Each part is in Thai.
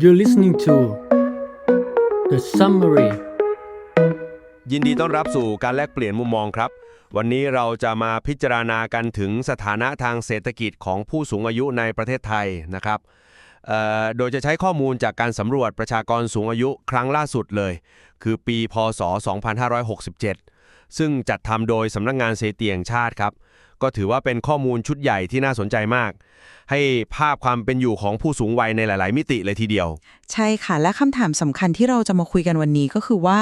You're listening to The Summary ยินดีต้อนรับสู่การแลกเปลี่ยนมุมมองครับ วันนี้เราจะมาพิจารณากันถึงสถานะทางเศรษฐกิจของผู้สูงอายุในประเทศไทยนะครับโดยจะใช้ข้อมูลจากการสำรวจประชากรสูงอายุครั้งล่าสุดเลย คือปีพศ 2567 ซึ่งจัดทำโดยสำนักงงานสถิติแห่งชาติครับ ก็ถือว่าเป็นข้อมูลชุดใหญ่ที่น่าสนใจมาก ให้ภาพความเป็นอยู่ของผู้สูงวัยในหลาย ๆ มิติเลยทีเดียว ใช่ค่ะ และคำถามสำคัญที่เราจะมาคุยกันวันนี้ก็คือว่า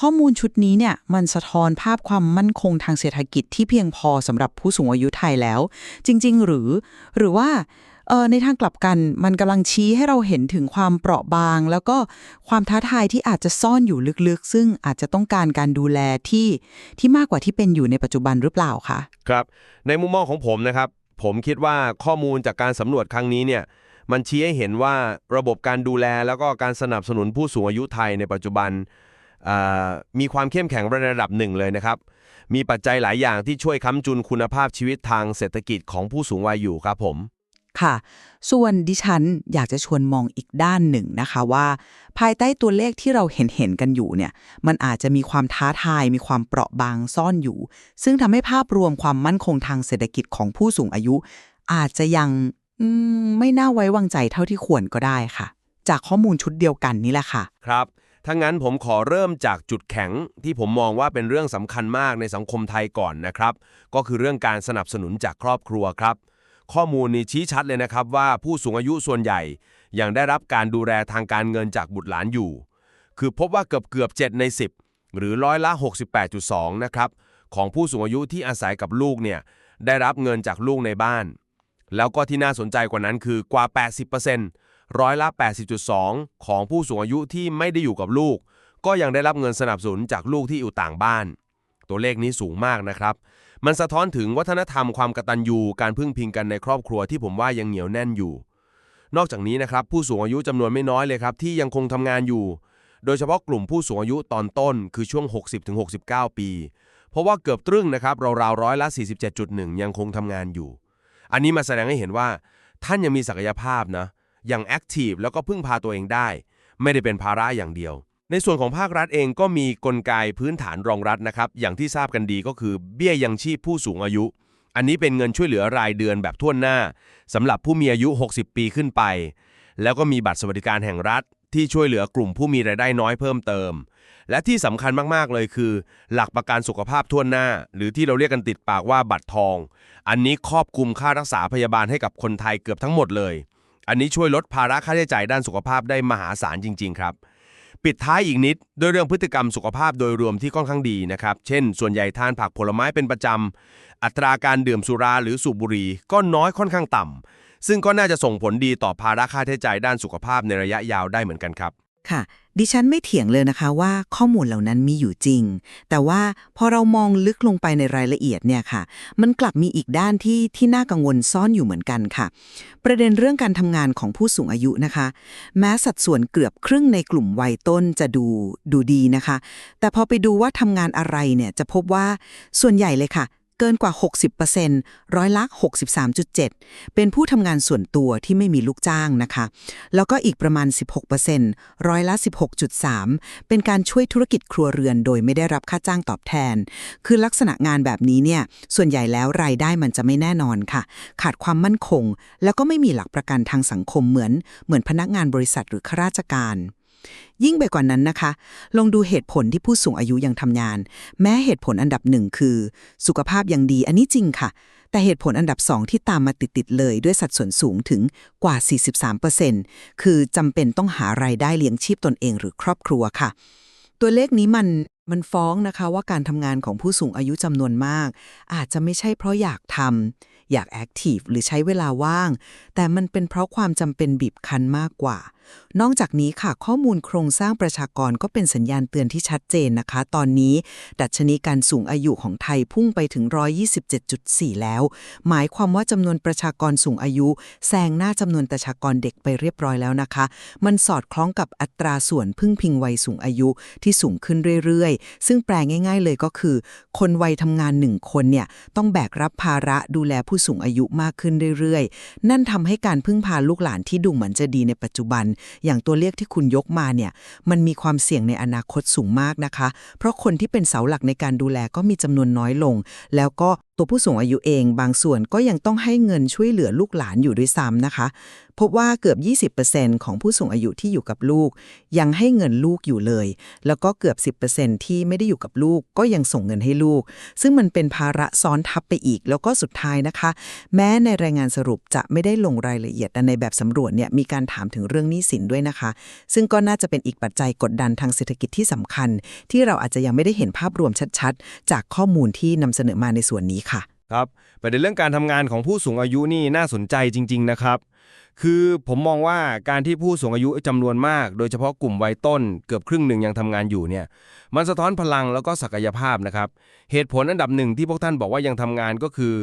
ข้อมูลชุดนี้เนี่ยมันสะท้อนภาพความมั่นคงทางเศรษฐกิจที่เพียงพอสำหรับผู้สูงอายุไทยแล้ว จริง ๆ หรือ หรือว่า ในทางกลับกันมันกำลังชี้ให้เราเห็นถึงความเปราะบาง แล้วก็ความท้าทายที่อาจจะซ่อนอยู่ลึกๆ ซึ่งอาจจะต้องการการดูแลที่ที่มากกว่าที่เป็นอยู่ในปัจจุบันหรือเปล่าคะครับในมุมมองของผมนะครับ ผมคิดว่าข้อมูลจากการสำรวจครั้งนี้เนี่ยมันชี้ให้เห็นว่าระบบการดูแลแล้วก็การสนับสนุนผู้สูงอายุไทยในปัจจุบันอ่ามีความเข้มแข็งระดับหนึ่งเลยนะครับ มีปัจจัยหลายอย่างที่ช่วยค้ำจุนคุณภาพชีวิตทางเศรษฐกิจของผู้สูงวัยอยู่ครับผม ค่ะ ส่วนดิฉันอยากจะชวนมองอีกด้านหนึ่งนะคะว่า ภายใต้ตัวเลขที่เราเห็นเห็นกันอยู่เนี่ย มันอาจจะมีความท้าทาย มีความเปราะบางซ่อนอยู่ ซึ่งทำให้ภาพรวมความมั่นคงทางเศรษฐกิจของผู้สูงอายุ อาจจะยังมไม่น่าไว้วางใจเท่าที่ควรก็ได้ค่ะ จากข้อมูลชุดเดียวกันนี่แหละค่ะ ครับถ้างั้นผมขอเริ่มจากจุดแข็งที่ผมมองว่าเป็นเรื่องสำคัญมากในสังคมไทยก่อนนะครับ ก็คือเรื่องการสนับสนุนจากครอบครัวครับ ข้อมูลนี้ชี้ชัดเลยนะครับว่าผู้สูงอายุส่วนใหญ่ ยังได้รับการดูแลทางการเงินจากบุตรหลานอยู่ คือพบว่าเกือบเกือบ7ใน 10 หรือร้อยละ 68.2 นะครับ ของผู้สูงอายุที่อาศัยกับลูกเนี่ยได้รับเงินจากลูกในบ้าน แล้วก็ที่น่าสนใจกว่านั้นคือกว่า 80%ร้อยละ 80.2 ของผู้สูงอายุที่ไม่ได้อยู่กับลูก ก็ยังได้รับเงินสนับสนุนจากลูกที่อยู่ต่างบ้าน ตัวเลขนี้สูงมากนะครับ มันสะท้อนถึงวัฒนธรรมความกตัญญูการพึ่งพิงกันในครอบครัวที่ผมว่ายังเหนียวแน่นอยู่ นอกจากนี้นะครับผู้สูงอายุจำนวนไม่น้อยเลยครับที่ยังคงทำงานอยู่ โดยเฉพาะกลุ่มผู้สูงอายุตอนต้นคือช่วง 60-69 ปี เพราะว่าเกือบตรึ่งนะครับราวๆร้อยละ 47.1 ยังคงทำงานอยู่ อันนี้มาแสดงให้เห็นว่า ท่านยังมีศักยภาพนะยังแอคทีฟแล้วก็พึ่งพาตัวเองได้ ไม่ได้เป็นภาระอย่างเดียว ในส่วนของภาครัฐเองก็มีกลไกพื้นฐานรองรัฐนะครับ อย่างที่ทราบกันดีก็คือเบี้ยยังชีพผู้สูงอายุ อันนี้เป็นเงินช่วยเหลือรายเดือนแบบทั่วหน้าสำหรับผู้มีอายุ 60 ปีขึ้นไป แล้วก็มีบัตรสวัสดิการแห่งรัฐ ที่ช่วยเหลือกลุ่มผู้มีรายได้น้อยเพิ่มเติม และที่สำคัญมากๆเลยคือ หลักประกันสุขภาพทั่วหน้า หรือที่เราเรียกกันติดปากว่าบัตรทอง อันนี้ครอบคลุมค่ารักษาพยาบาลให้กับคนไทยเกือบทั้งหมดเลย อันนี้ช่วยลดภาระค่าใช้จ่ายด้านสุขภาพได้มหาศาลจริง ๆ ครับ ปิดท้ายอีกนิดด้วยเรื่องพฤติกรรมสุขภาพโดยรวมที่ค่อนข้างดีนะครับ เช่น ส่วนใหญ่ทานผักผลไม้เป็นประจำ อัตราการดื่มสุราหรือสูบบุหรี่ก็น้อยค่อนข้างต่ำซึ่งก็น่าจะส่งผลดีต่อภาระค่าใช้จ่ายด้านสุขภาพในระยะยาวได้เหมือนกันครับ ค่ะ ดิฉันไม่เถียงเลยนะคะว่าข้อมูลเหล่านั้นมีอยู่จริง แต่ว่าพอเรามองลึกลงไปในรายละเอียดเนี่ยค่ะ มันกลับมีอีกด้านที่ที่น่ากังวลซ่อนอยู่เหมือนกันค่ะ ประเด็นเรื่องการทำงานของผู้สูงอายุนะคะ แม้สัดส่วนเกือบครึ่งในกลุ่มวัยต้นจะดูดูดีนะคะ แต่พอไปดูว่าทำงานอะไรเนี่ยจะพบว่าส่วนใหญ่เลยค่ะ กินกว่า 60%ร้อยละ63.7 เป็นผู้ทำงานส่วนตัวที่ไม่มีลูกจ้างนะคะ แล้วก็อีกประมาณ 16%ร้อยละ 16.3 เป็นการช่วยธุรกิจครัวเรือนโดยไม่ได้รับค่าจ้างตอบแทน คือลักษณะงานแบบนี้เนี่ย ส่วนใหญ่แล้วรายได้มันจะไม่แน่นอนค่ะ ขาดความมั่นคง แล้วก็ไม่มีหลักประกันทางสังคมเหมือน เหมือนพนักงานบริษัทหรือข้าราชการ ยิ่งไปกว่านั้นนะคะ ลองดูเหตุผลที่ผู้สูงอายุยังทำงาน แม้เหตุผลอันดับหนึ่งคือ สุขภาพยังดีอันนี้จริงค่ะ แต่เหตุผลอันดับสองที่ตามมาติด ๆ เลยด้วยสัดส่วนสูงถึงกว่า 43%คือจำเป็นต้องหารายได้เลี้ยงชีพตนเองหรือครอบครัวค่ะ ตัวเลขนี้มันมันฟ้องนะคะว่าการทำงานของผู้สูงอายุจำนวนมาก อาจจะไม่ใช่เพราะอยากทำอยากแอคทีฟหรือใช้เวลาว่าง แต่มันเป็นเพราะความจำเป็นบีบคั้นมากกว่านอกจากนี้ค่ะข้อมูลโครงสร้างประชากรก็เป็นสัญญาณเตือนที่ชัดเจนนะคะ ตอนนี้ ดัชนีการสูงอายุของไทยพุ่งไปถึง 127.4 แล้ว หมายความว่าจำนวนประชากรสูงอายุแซงหน้าจำนวนประชากรเด็กไปเรียบร้อยแล้วนะคะ มันสอดคล้องกับอัตราส่วนพึ่งพิงวัยสูงอายุที่สูงขึ้นเรื่อยๆ ซึ่งแปลง่าย ๆ เลยก็คือ คนวัยทำงานหนึ่งคนเนี่ยต้องแบกรับภาระดูแลผู้สูงอายุมากขึ้นเรื่อยๆ นั่นทำให้การพึ่งพาลูกหลานที่ดูเหมือนจะดีในปัจจุบันอย่างตัวเลขที่คุณยกมาเนี่ย มันมีความเสี่ยงในอนาคตสูงมากนะคะ เพราะคนที่เป็นเสาหลักในการดูแลก็มีจำนวนน้อยลง แล้วก็ตัวผู้สูงอายุเองบางส่วนก็ยังต้องให้เงินช่วยเหลือลูกหลานอยู่ด้วยซ้ำนะคะ พบว่าเกือบ 20%ของผู้สูงอายุที่อยู่กับลูก ยังให้เงินลูกอยู่เลย แล้วก็เกือบ 10%ที่ไม่ได้อยู่กับลูกก็ยังส่งเงินให้ลูก ซึ่งมันเป็นภาระซ้อนทับไปอีก แล้วก็สุดท้ายนะคะ แม้ในรายงานสรุปจะไม่ได้ลงรายละเอียดแต่ในแบบสำรวจเนี่ยมีการถามถึงเรื่องหนี้สินด้วยนะคะ ซึ่งก็น่าจะเป็นอีกปัจจัยกดดันทางเศรษฐกิจที่สำคัญ ที่เราอาจจะยังไม่ได้เห็นภาพรวมชัด ๆ จากข้อมูลที่นำเสนอมาในส่วนนี้ ครับประเด็นเรื่องการทำงานของผู้สูงอายุนี่น่าสนใจจริง ๆ นะครับ คือผมมองว่าการที่ผู้สูงอายุจำนวนมาก โดยเฉพาะกลุ่มวัยต้น เกือบครึ่งหนึ่งยังทำงานอยู่เนี่ย มันสะท้อนพลังแล้วก็ศักยภาพนะครับ เหตุผลอันดับหนึ่งที่พวกท่านบอกว่ายังทำงานก็คือ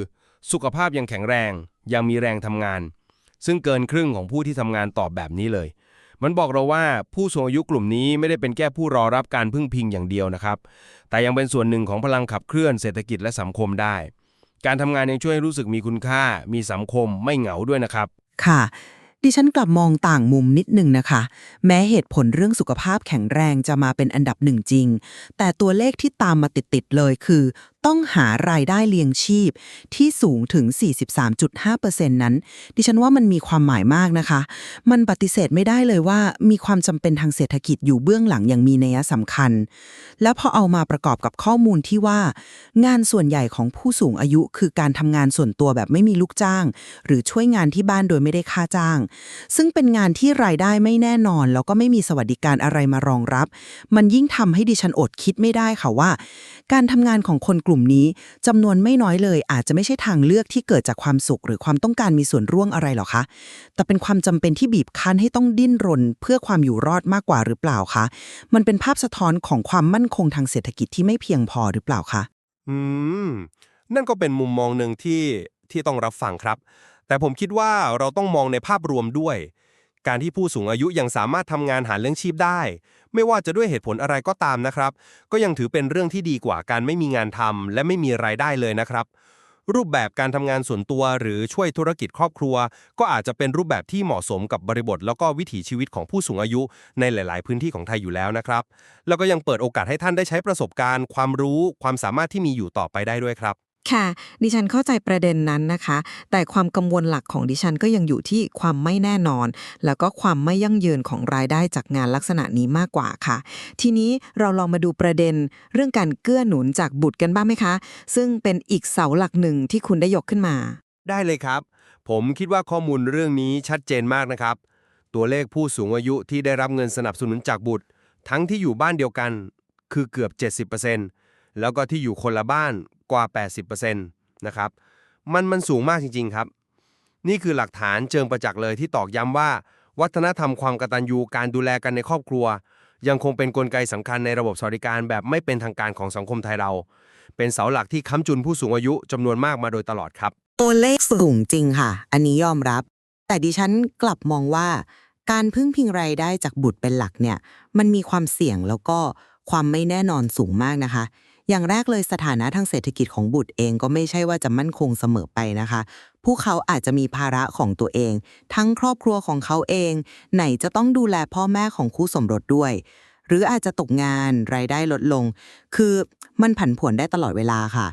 สุขภาพยังแข็งแรง ยังมีแรงทำงาน ซึ่งเกินครึ่งของผู้ที่ทำงานตอบแบบนี้เลย มันบอกเราว่าผู้สูงอายุกลุ่มนี้ไม่ได้เป็นแค่ผู้รอรับการพึ่งพิงอย่างเดียวนะครับ แต่ยังเป็นส่วนหนึ่งของพลังขับเคลื่อนเศรษฐกิจและสังคมได้ การทำงานยังช่วยให้รู้สึกมีคุณค่า มีสังคมไม่เหงาด้วยนะครับ ค่ะ ดิฉันกลับมองต่างมุมนิดนึงนะคะ แม้เหตุผลเรื่องสุขภาพแข็งแรงจะมาเป็นอันดับหนึ่งจริง แต่ตัวเลขที่ตามมาติด ๆ เลยคือ ต้องหารายได้เลี้ยงชีพที่สูงถึง 43.5%นั้น ดิฉันว่ามันมีความหมายมากนะคะ มันปฏิเสธไม่ได้เลยว่ามีความจำเป็นทางเศรษฐกิจอยู่เบื้องหลังอย่างมีนัยสำคัญ แล้วพอเอามาประกอบกับข้อมูลที่ว่า งานส่วนใหญ่ของผู้สูงอายุคือการทำงานส่วนตัวแบบไม่มีลูกจ้าง หรือช่วยงานที่บ้านโดยไม่ได้ค่าจ้าง ซึ่งเป็นงานที่รายได้ไม่แน่นอน แล้วก็ไม่มีสวัสดิการอะไรมารองรับ มันยิ่งทำให้ดิฉันอดคิดไม่ได้ค่ะว่า การทำงานของคนกลุ่มนี้จำนวนไม่น้อยเลย อาจจะไม่ใช่ทางเลือกที่เกิดจากความสุข หรือความต้องการมีส่วนร่วมอะไรหรอกคะ แต่เป็นความจำเป็นที่บีบคั้นให้ต้องดิ้นรน เพื่อความอยู่รอดมากกว่าหรือเปล่าคะ มันเป็นภาพสะท้อนของความมั่นคงทางเศรษฐกิจที่ไม่เพียงพอหรือเปล่าคะ อืม นั่นก็เป็นมุมมองหนึ่งที่ที่ต้องรับฟังครับ แต่ผมคิดว่าเราต้องมองในภาพรวมด้วย การที่ผู้สูงอายุยังสามารถทำงานหาเลี้ยงชีพได้ ไม่ว่าจะด้วยเหตุผลอะไรก็ตามนะครับ ก็ยังถือเป็นเรื่องที่ดีกว่าการไม่มีงานทำและไม่มีรายได้เลยนะครับ รูปแบบการทำงานส่วนตัวหรือช่วยธุรกิจครอบครัว ก็อาจจะเป็นรูปแบบที่เหมาะสมกับบริบท แล้วก็วิถีชีวิตของผู้สูงอายุในหลาย ๆ พื้นที่ของไทยอยู่แล้วนะครับ แล้วก็ยังเปิดโอกาสให้ท่านได้ใช้ประสบการณ์ ความรู้ ความสามารถที่มีอยู่ต่อไปได้ด้วยครับ ค่ะ ดิฉันเข้าใจประเด็นนั้นนะคะ แต่ความกังวลหลักของดิฉันก็ยังอยู่ที่ความไม่แน่นอน แล้วก็ความไม่ยั่งยืนของรายได้จากงานลักษณะนี้มากกว่าค่ะ ทีนี้เราลองมาดูประเด็น เรื่องการเกื้อหนุนจากบุตรกันบ้างไหมคะ ซึ่งเป็นอีกเสาหลักหนึ่งที่คุณได้ยกขึ้นมา ได้เลยครับ ผมคิดว่าข้อมูลเรื่องนี้ชัดเจนมากนะครับ ตัวเลขผู้สูงอายุที่ได้รับเงินสนับสนุนจากบุตร ทั้งที่อยู่บ้านเดียวกัน คือเกือบ 70%แล้วก็ที่อยู่คนละบ้าน กว่า 80%นะครับ มันมันสูงมากจริง ๆ ครับ นี่คือหลักฐานเชิงประจักษ์เลยที่ตอกย้ำว่า วัฒนธรรมความกตัญญูการดูแลกันในครอบครัว ยังคงเป็นนกลไกสำคัญในระบบสวัสดิการแบบไม่เป็นทางการของสังคมไทยเรา เป็นเสาหลักที่ค้ำจุนผู้สูงอายุจำนวนมากมาโดยตลอดครับตัวเลขสูงจริงค่ะ อันนี้ยอมรับ แต่ดิฉันกลับมองว่า การพึ่งพิงรายได้จากบุตรเป็นหลักเนี่ย มันมีความเสี่ยงแล้วก็ความไม่แน่นอนสูงมากนะคะ อย่างแรกเลยสถานะทางเศรษฐกิจของบุตรเองก็ไม่ใช่ว่าจะมั่นคงเสมอไปนะคะ พวกเขาอาจจะมีภาระของตัวเอง ทั้งครอบครัวของเขาเอง ไหนจะต้องดูแลพ่อแม่ของคู่สมรสด้วย หรืออาจจะตกงานรายได้ลดลง คือมันผันผวนได้ตลอดเวลาค่ะ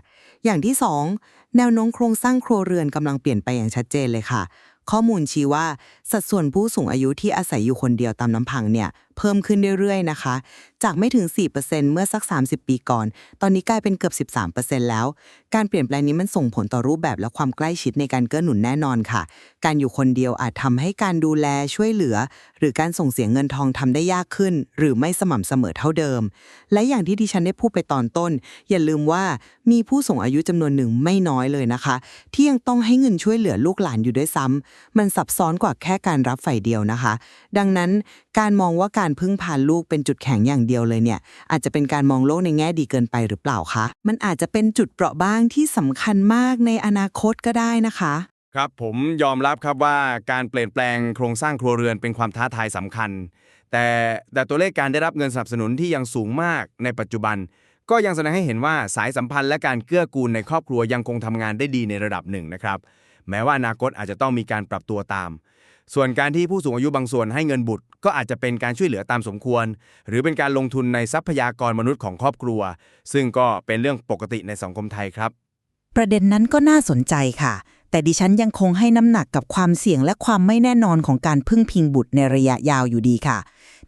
อย่างที่สองแนวโน้มโครงสร้างครัวเรือนกำลังเปลี่ยนไปอย่างชัดเจนเลยค่ะข้อมูลชี้ว่าสัดส่วนผู้สูงอายุที่อาศัยอยู่คนเดียวตามลำพังเนี่ยเพิ่มขึ้นเรื่อยๆนะคะจากไม่ถึง 4%เมื่อสัก 30 ปีก่อน ตอนนี้กลายเป็นเกือบ 13%แล้ว การเปลี่ยนแปลงนี้มันส่งผลต่อรูปแบบและความใกล้ชิดในการเกื้อหนุนแน่นอนค่ะ การอยู่คนเดียวอาจทำให้การดูแลช่วยเหลือ หรือการส่งเสียเงินทองทำได้ยากขึ้น หรือไม่สม่ำเสมอเท่าเดิม และอย่างที่ดิฉันได้พูดไปตอนต้น อย่าลืมว่ามีผู้สูงอายุจำนวนหนึ่งไม่น้อยเลยนะคะ ที่ยังต้องให้เงินช่วยเหลือลูกหลานอยู่ด้วยซ้ำมันซับซ้อนกว่าแค่การรับฝ่ายเดียวนะคะ ดังนั้นการมองว่าการพึ่งพาลูกเป็นจุดแข็งอย่างเดียวเลยเนี่ยอาจจะเป็นการมองโลกในแง่ดีเกินไปหรือเปล่าคะ มันอาจจะเป็นจุดเปราะบางที่สำคัญมากในอนาคตก็ได้นะคะครับผมยอมรับครับว่าการเปลี่ยนแปลงโครงสร้างครัวเรือนเป็นความท้าทายสำคัญ แต่แต่ตัวเลขการได้รับเงินสนับสนุนที่ยังสูงมากในปัจจุบัน ก็ยังแสดงให้เห็นว่าสายสัมพันธ์และการเกื้อกูลในครอบครัวยังคงทำงานได้ดีในระดับหนึ่งนะครับ แม้ว่าอนาคตอาจจะต้องมีการปรับตัวตาม ส่วนการที่ผู้สูงอายุบางส่วนให้เงินบุตร ก็อาจจะเป็นการช่วยเหลือตามสมควร หรือเป็นการลงทุนในทรัพยากรมนุษย์ของครอบครัว ซึ่งก็เป็นเรื่องปกติในสังคมไทยครับ ประเด็นนั้นก็น่าสนใจค่ะ แต่ดิฉันยังคงให้น้ำหนักกับความเสี่ยงและความไม่แน่นอนของการพึ่งพิงบุตรในระยะยาวอยู่ดีค่ะ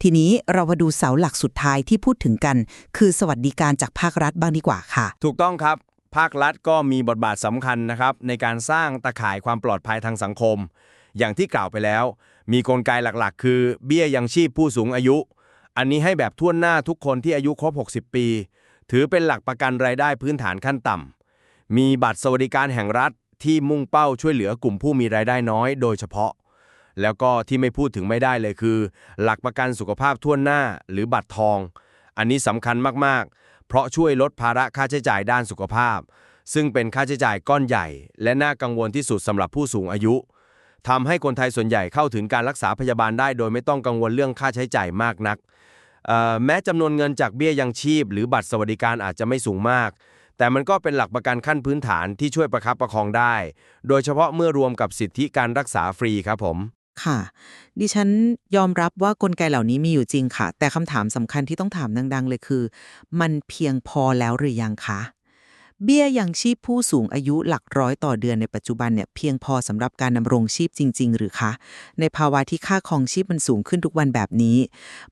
ทีนี้เรามาดูเสาหลักสุดท้ายที่พูดถึงกัน คือสวัสดิการจากภาครัฐบ้างดีกว่าค่ะ ถูกต้องครับภาครัฐก็มีบทบาทสำคัญนะครับในการสร้างตะข่ายความปลอดภัยทางสังคม อย่างที่กล่าวไปแล้ว มีกลไกหลักๆ คือเบี้ยยังชีพผู้สูงอายุ อันนี้ให้แบบทั่วหน้าทุกคนที่อายุครบ 60 ปี ถือเป็นหลักประกันรายได้พื้นฐานขั้นต่ำ มีบัตรสวัสดิการแห่งรัฐที่มุ่งเป้าช่วยเหลือกลุ่มผู้มีรายได้น้อยโดยเฉพาะ แล้วก็ที่ไม่พูดถึงไม่ได้เลยคือ หลักประกันสุขภาพทั่วหน้าหรือบัตรทอง อันนี้สำคัญมากๆ เพราะช่วยลดภาระค่าใช้จ่ายด้านสุขภาพซึ่งเป็นค่าใช้จ่ายก้อนใหญ่ และน่ากังวลที่สุดสำหรับผู้สูงอายุ ทำให้คนไทยส่วนใหญ่เข้าถึงการรักษาพยาบาลได้ โดยไม่ต้องกังวลเรื่องค่าใช้จ่ายมากนัก แม้จำนวนเงินจากเบี้ยยังชีพ หรือบัตรสวัสดิการอาจจะไม่สูงมาก แต่มันก็เป็นหลักประกันขั้นพื้นฐานที่ช่วยประคับประคองได้ โดยเฉพาะเมื่อรวมกับสิทธิการรักษาฟรีครับผม ค่ะ ดิฉันยอมรับว่ากลไกเหล่านี้มีอยู่จริงค่ะ แต่คำถามสำคัญที่ต้องถามดัง ๆ เลยคือ มันเพียงพอแล้วหรือยังคะ เบี้ยยังชีพผู้สูงอายุหลักร้อยต่อเดือนในปัจจุบันเนี่ยเพียงพอสำหรับการดำรงชีพจริง ๆ หรือคะ ในภาวะที่ค่าครองชีพมันสูงขึ้นทุกวันแบบนี้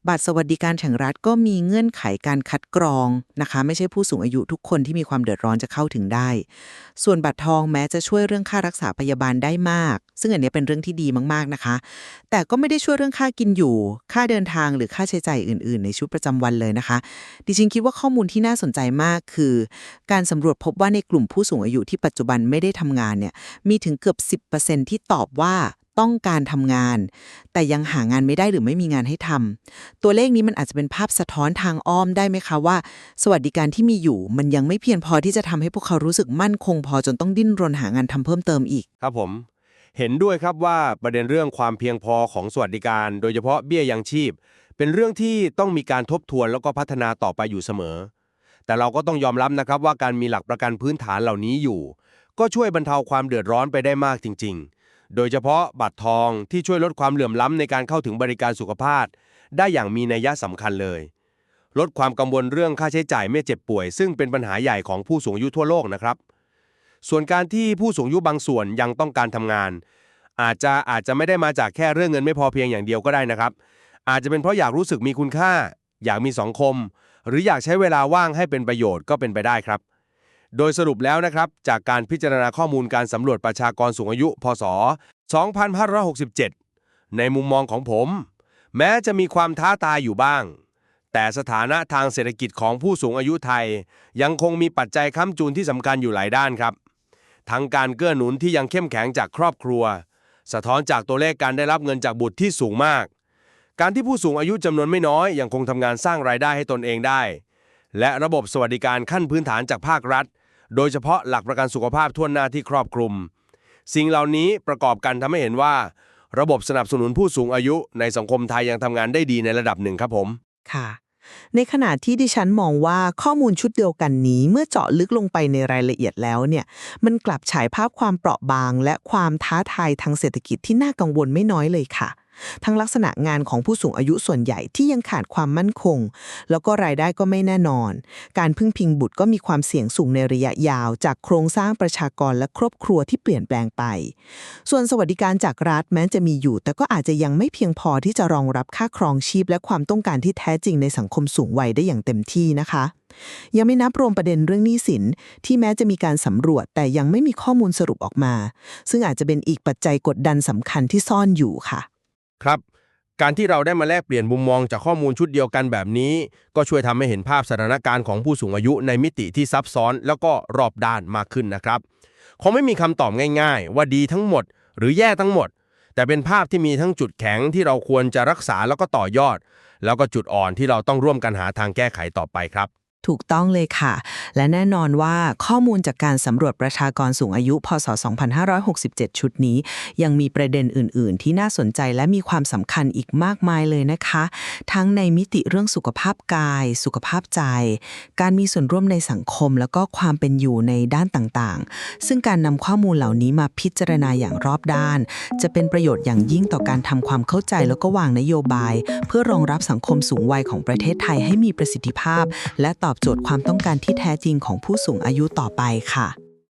บัตรสวัสดิการแห่งรัฐก็มีเงื่อนไขการคัดกรองนะคะ ไม่ใช่ผู้สูงอายุทุกคนที่มีความเดือดร้อนจะเข้าถึงได้ ส่วนบัตรทองแม้จะช่วยเรื่องค่ารักษาพยาบาลได้มาก ซึ่งอันนี้เป็นเรื่องที่ดีมากๆนะคะ แต่ก็ไม่ได้ช่วยเรื่องค่ากินอยู่ ค่าเดินทางหรือค่าใช้จ่ายอื่น ๆ ในชีวิตประจำวันเลยนะคะ ดิฉันคิดว่าข้อมูลที่น่าสนใจมากคือ การสำรวจพบว่าในกลุ่มผู้สูงอายุที่ปัจจุบันไม่ได้ทำงานเนี่ยมีถึงเกือบ 10%ที่ตอบว่าต้องการทำงาน แต่ยังหางานไม่ได้หรือไม่มีงานให้ทำตัวเลขนี้มันอาจจะเป็นภาพสะท้อนทางอ้อมได้ไหมคะว่า สวัสดิการที่มีอยู่ มันยังไม่เพียงพอที่จะทำให้พวกเขารู้สึกมั่นคงพอจนต้องดิ้นรนหางานทำเพิ่มเติมอีก ครับผม เห็นด้วยครับว่าประเด็นเรื่องความเพียงพอของสวัสดิการ โดยเฉพาะเบี้ยยังชีพ เป็นเรื่องที่ต้องมีการทบทวนแล้วก็พัฒนาต่อไปอยู่เสมอ แต่เราก็ต้องยอมรับนะครับว่าการมีหลักประกันพื้นฐานเหล่านี้อยู่ ก็ช่วยบรรเทาความเดือดร้อนไปได้มากจริง ๆ โดยเฉพาะบัตรทองที่ช่วยลดความเหลื่อมล้ำในการเข้าถึงบริการสุขภาพ ได้อย่างมีนัยสำคัญเลย ลดความกังวลเรื่องค่าใช้จ่ายเมื่อเจ็บป่วย ซึ่งเป็นปัญหาใหญ่ของผู้สูงอายุทั่วโลกนะครับ ส่วนการที่ผู้สูงอายุบางส่วนยังต้องการทำงาน อาจจะอาจจะไม่ได้มาจากแค่เรื่องเงินไม่พอเพียงอย่างเดียวก็ได้นะครับ อาจจะเป็นเพราะอยากรู้สึกมีคุณค่า อยากมีสังคม หรืออยากใช้เวลาว่างให้เป็นประโยชน์ก็เป็นไปได้ครับ โดยสรุปแล้วนะครับ จากการพิจารณาข้อมูลการสำรวจประชากรสูงอายุ พศ 2567 ในมุมมองของผม แม้จะมีความท้าทายอยู่บ้าง แต่สถานะทางเศรษฐกิจของผู้สูงอายุไทย ยังคงมีปัจจัยค้ำจูนที่สำคัญอยู่หลายด้านครับ ทั้งการเกื้อหนุนที่ยังเข้มแข็งจากครอบครัว สะท้อนจากตัวเลขการได้รับเงินจากบุตรที่สูงมาก การที่ผู้สูงอายุจำนวนไม่น้อยยังคงทำงานสร้างรายได้ให้ตนเองได้ และระบบสวัสดิการขั้นพื้นฐานจากภาครัฐ โดยเฉพาะหลักประกันสุขภาพทั่วหน้าที่ครอบคลุม สิ่งเหล่านี้ประกอบกันทำให้เห็นว่า ระบบสนับสนุนผู้สูงอายุในสังคมไทยยังทำงานได้ดีในระดับหนึ่งครับผม ค่ะ ในขณะที่ดิฉันมองว่าข้อมูลชุดเดียวกันนี้ เมื่อเจาะลึกลงไปในรายละเอียดแล้วเนี่ย มันกลับฉายภาพความเปราะบาง และความท้าทายทางเศรษฐกิจที่น่ากังวลไม่น้อยเลยค่ะ ทั้งลักษณะงานของผู้สูงอายุส่วนใหญ่ที่ยังขาดความมั่นคง แล้วก็รายได้ก็ไม่แน่นอน การพึ่งพิงบุตรก็มีความเสี่ยงสูงในระยะยาว จากโครงสร้างประชากรและครอบครัวที่เปลี่ยนแปลงไป ส่วนสวัสดิการจากรัฐแม้จะมีอยู่ แต่ก็อาจจะยังไม่เพียงพอที่จะรองรับค่าครองชีพ และความต้องการที่แท้จริงในสังคมสูงวัยได้อย่างเต็มที่นะคะยังไม่นับรวมประเด็นเรื่องหนี้สิน ที่แม้จะมีการสำรวจแต่ยังไม่มีข้อมูลสรุปออกมา ซึ่งอาจจะเป็นอีกปัจจัยกดดันสำคัญที่ซ่อนอยู่ค่ะ ครับ การที่เราได้มาแลกเปลี่ยนมุมมองจากข้อมูลชุดเดียวกันแบบนี้ ก็ช่วยทำให้เห็นภาพสถานการณ์ของผู้สูงอายุในมิติที่ซับซ้อน แล้วก็รอบด้านมากขึ้นนะครับคงไม่มีคำตอบง่ายๆ ว่าดีทั้งหมด หรือแย่ทั้งหมด แต่เป็นภาพที่มีทั้งจุดแข็งที่เราควรจะรักษาแล้วก็ต่อยอด แล้วก็จุดอ่อนที่เราต้องร่วมกันหาทางแก้ไขต่อไปครับ ถูกต้องเลยค่ะ และแน่นอนว่าข้อมูลจากการสำรวจประชากรสูงอายุ พศ 2567 ชุดนี้ ยังมีประเด็นอื่น ๆ ที่น่าสนใจและมีความสำคัญอีกมากมายเลยนะคะ ทั้งในมิติเรื่องสุขภาพกาย สุขภาพใจ การมีส่วนร่วมในสังคม แล้วก็ความเป็นอยู่ในด้านต่าง ๆ ซึ่งการนำข้อมูลเหล่านี้มาพิจารณาอย่างรอบด้าน จะเป็นประโยชน์อย่างยิ่งต่อการทำความเข้าใจแล้วก็วางนโยบาย เพื่อรองรับสังคมสูงวัยของประเทศไทยให้มีประสิทธิภาพ และตอบโจทย์ความต้องการที่แท้จริงของผู้สูงอายุต่อไปค่ะ